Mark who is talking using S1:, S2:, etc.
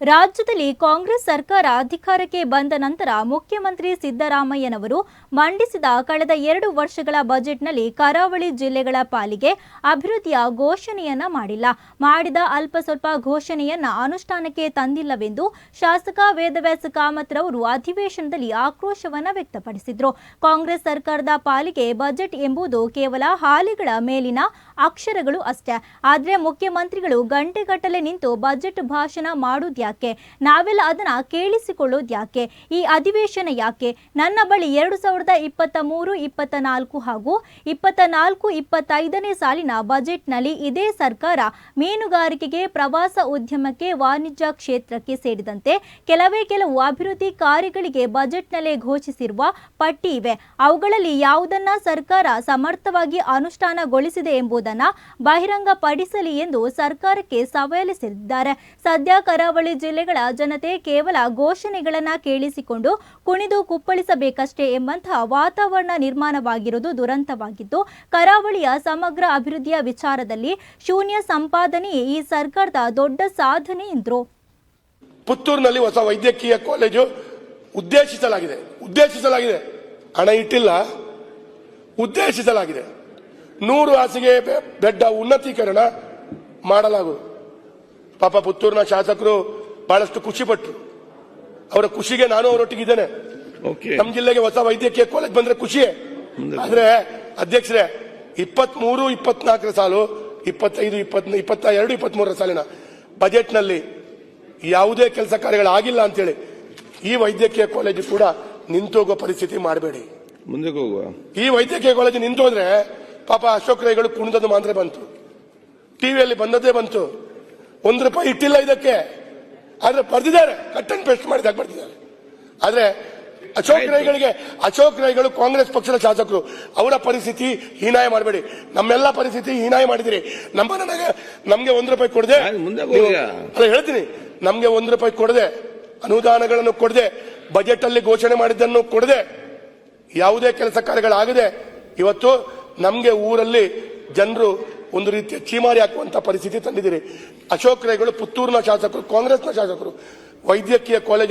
S1: ರಾಜ್ಯದಲ್ಲಿ ಕಾಂಗ್ರೆಸ್ ಸರ್ಕಾರ ಅಧಿಕಾರಕ್ಕೆ ಬಂದ ನಂತರ ಮುಖ್ಯಮಂತ್ರಿ ಸಿದ್ದರಾಮಯ್ಯನವರು ಮಂಡಿಸಿದ ಕಳೆದ ಎರಡು ವರ್ಷಗಳ ಬಜೆಟ್ನಲ್ಲಿ ಕರಾವಳಿ ಜಿಲ್ಲೆಗಳ ಪಾಲಿಗೆ ಅಭಿವೃದ್ಧಿಯ ಘೋಷಣೆಯನ್ನ ಮಾಡಿಲ್ಲ. ಮಾಡಿದ ಅಲ್ಪ ಸ್ವಲ್ಪ ಘೋಷಣೆಯನ್ನ ಅನುಷ್ಠಾನಕ್ಕೆ ತಂದಿಲ್ಲವೆಂದು ಶಾಸಕ ವೇದವ್ಯಾಸ ಕಾಮತ್ ರವರು ಅಧಿವೇಶನದಲ್ಲಿ ಆಕ್ರೋಶವನ್ನ ವ್ಯಕ್ತಪಡಿಸಿದ್ರು. ಕಾಂಗ್ರೆಸ್ ಸರ್ಕಾರದ ಪಾಲಿಗೆ ಬಜೆಟ್ ಎಂಬುದು ಕೇವಲ ಹಾಲಿಗಳ ಮೇಲಿನ ಅಕ್ಷರಗಳು ಅಷ್ಟೇ. ಆದರೆ ಮುಖ್ಯಮಂತ್ರಿಗಳು ಗಂಟೆಗಟ್ಟಲೆ ನಿಂತು ಬಜೆಟ್ ಭಾಷಣ ಮಾಡುವುದ್ಯಾಕೆ ನಾವೆಲ್ಲ ಅದನ್ನ ಕೇಳಿಸಿಕೊಳ್ಳೋದು ಯಾಕೆ? ಈ ಅಧಿವೇಶನ ಯಾಕೆ? ನನ್ನ ಬಳಿ ಎರಡು ಸಾವಿರದ ಇಪ್ಪತ್ತ ಮೂರು, ಇಪ್ಪತ್ತ ನಾಲ್ಕು ಹಾಗೂ ಇಪ್ಪತ್ತ ನಾಲ್ಕು, ಇಪ್ಪತ್ತೈದನೇ ಸಾಲಿನ ಬಜೆಟ್ನಲ್ಲಿ ಇದೇ ಸರ್ಕಾರ ಮೀನುಗಾರಿಕೆಗೆ, ಪ್ರವಾಸ ಉದ್ಯಮಕ್ಕೆ, ವಾಣಿಜ್ಯ ಕ್ಷೇತ್ರಕ್ಕೆ ಸೇರಿದಂತೆ ಕೆಲವೇ ಕೆಲವು ಅಭಿವೃದ್ಧಿ ಕಾರ್ಯಗಳಿಗೆ ಬಜೆಟ್ನಲ್ಲೇ ಘೋಷಿಸಿರುವ ಪಟ್ಟಿ ಇವೆ. ಅವುಗಳಲ್ಲಿ ಯಾವುದನ್ನ ಸರ್ಕಾರ ಸಮರ್ಥವಾಗಿ ಅನುಷ್ಠಾನಗೊಳಿಸಿದೆ ಎಂಬುದನ್ನ ಬಹಿರಂಗಪಡಿಸಲಿ ಎಂದು ಸರ್ಕಾರಕ್ಕೆ ಸವಾಲಿಸಿದ್ದಾರೆ ಸದ್ಯ ಕರಾವಳಿ ಜಿಲ್ಲೆಗಳ ಜನತೆ ಕೇವಲ ಘೋಷಣೆಗಳನ್ನು ಕೇಳಿಸಿಕೊಂಡು ಕುಣಿದು ಕುಪ್ಪಳಿಸಬೇಕಷ್ಟೇ ಎಂಬಂತಹ ವಾತಾವರಣ ನಿರ್ಮಾಣವಾಗಿರುವುದು ದುರಂತವಾಗಿದ್ದು, ಕರಾವಳಿಯ ಸಮಗ್ರ ಅಭಿವೃದ್ಧಿಯ ವಿಚಾರದಲ್ಲಿ ಶೂನ್ಯ ಸಂಪಾದನೆಯೇ ಈ ಸರ್ಕಾರದ ದೊಡ್ಡ ಸಾಧನೆ ಎಂದರು.
S2: ಪುತ್ತೂರಿನಲ್ಲಿ ಹೊಸ ವೈದ್ಯಕೀಯ ಕಾಲೇಜು ಉದ್ದೇಶಿಸಲಾಗಿದೆ. ಉದ್ದೇಶಿಸಲಾಗಿದೆ. ಹಣ ಇಟ್ಟಿಲ್ಲ. ಉದ್ದೇಶಿಸಲಾಗಿದೆ. ನೂರು ಹಾಸಿಗೆ ಬೆಡ್ಡ ಉನ್ನತೀಕರಣ ಮಾಡಲಾಗುವುದು ಪಾಪ ಪುತ್ತೂರಿನ ಶಾಸಕರು ಬಹಳಷ್ಟು ಖುಷಿ ಪಟ್ಟರು ಅವರ ಖುಷಿಗೆ ನಾನು ಅವರೊಟ್ಟಿಗಿದ್ದೇನೆ.
S3: ಓಕೆ
S2: ನಮ್ಮ ಜಿಲ್ಲೆಗೆ ಹೊಸ ವೈದ್ಯಕೀಯ ಕಾಲೇಜ್ ಬಂದ್ರೆ ಖುಷಿಯೇ. ಆದ್ರೆ ಅಧ್ಯಕ್ಷರೇ ಇಪ್ಪತ್ತ್ ಮೂರು ಇಪ್ಪತ್ನಾಲ್ಕರ ಸಾಲು ಇಪ್ಪತ್ತೈದು ಇಪ್ಪತ್ ಇಪ್ಪತ್ತ ಎರಡು ಇಪ್ಪತ್ತ್ ಮೂರರ ಸಾಲಿನ ಬಜೆಟ್ನಲ್ಲಿ ಯಾವುದೇ ಕೆಲಸ ಕಾರ್ಯಗಳಾಗಿಲ್ಲ ಅಂತೇಳಿ ಈ ವೈದ್ಯಕೀಯ ಕಾಲೇಜು ಕೂಡ ನಿಂತೋಗೋ ಪರಿಸ್ಥಿತಿ ಮಾಡಬೇಡಿ.
S3: ಮುಂದಕ್ಕೆ ಹೋಗುವ?
S2: ಈ ವೈದ್ಯಕೀಯ ಕಾಲೇಜು ನಿಂತೋದ್ರೆ ಪಾಪ ಅಶೋಕ್ ರೈಗಳು ಕುಣಿದದ್ದು ಮಾತ್ರ ಬಂತು. ಟಿವಿಯಲ್ಲಿ ಬಂದದ್ದೇ ಬಂತು. ಒಂದು ರೂಪಾಯಿ ಇಟ್ಟಿಲ್ಲ ಇದಕ್ಕೆ. ಆದ್ರೆ ಬರ್ದಿದ್ದಾರೆ. ಕಟ್ ಅಂಡ್ ಪೇಸ್ಟ್ ಮಾಡಿದಾಗ ಬರ್ದಿದ್ದಾರೆ. ಆದ್ರೆ ಅಶೋಕ್ ರೈಗಳಿಗೆ ಅಶೋಕ್ ರೈಗಳು ಕಾಂಗ್ರೆಸ್ ಪಕ್ಷದ ಶಾಸಕರು ಅವರ ಪರಿಸ್ಥಿತಿ ಹೀನಾಯ ಮಾಡಬೇಡಿ. ನಮ್ಮೆಲ್ಲ ಪರಿಸ್ಥಿತಿ ಹೀನಾಯ ಮಾಡಿದಿರಿ. ನಮ್ಮ ನನಗೆ ನಮ್ಗೆ ಒಂದ್ ರೂಪಾಯಿ ಕೊಡದೆ.
S3: ಅದೇ.
S2: ಅಲ್ಲ ಹೇಳ್ತೀನಿ. ನಮ್ಗೆ ಒಂದ್ ರೂಪಾಯಿ ಕೊಡದೆ. ಅನುದಾನಗಳನ್ನು ಕೊಡದೆ. ಬಜೆಟ್ ಅಲ್ಲಿ ಘೋಷಣೆ ಮಾಡಿದ್ದನ್ನು ಕೊಡದೆ. ಯಾವುದೇ ಕೆಲಸ ಕಾರ್ಯಗಳಾಗದೆ ಇವತ್ತು ನಮ್ಗೆ ಊರಲ್ಲಿ ಜನರು ಒಂದು ರೀತಿಯ ಚೀಮಾರಿ ಹಾಕುವಂತ ಪರಿಸ್ಥಿತಿ ತಂದಿದ್ದೀರಿ. ಅಶೋಕ್ ರೈಗಳು ಪುತ್ತೂರಿನ ಶಾಸಕರು ಕಾಂಗ್ರೆಸ್ನ ಶಾಸಕರು ವೈದ್ಯಕೀಯ ಕಾಲೇಜ್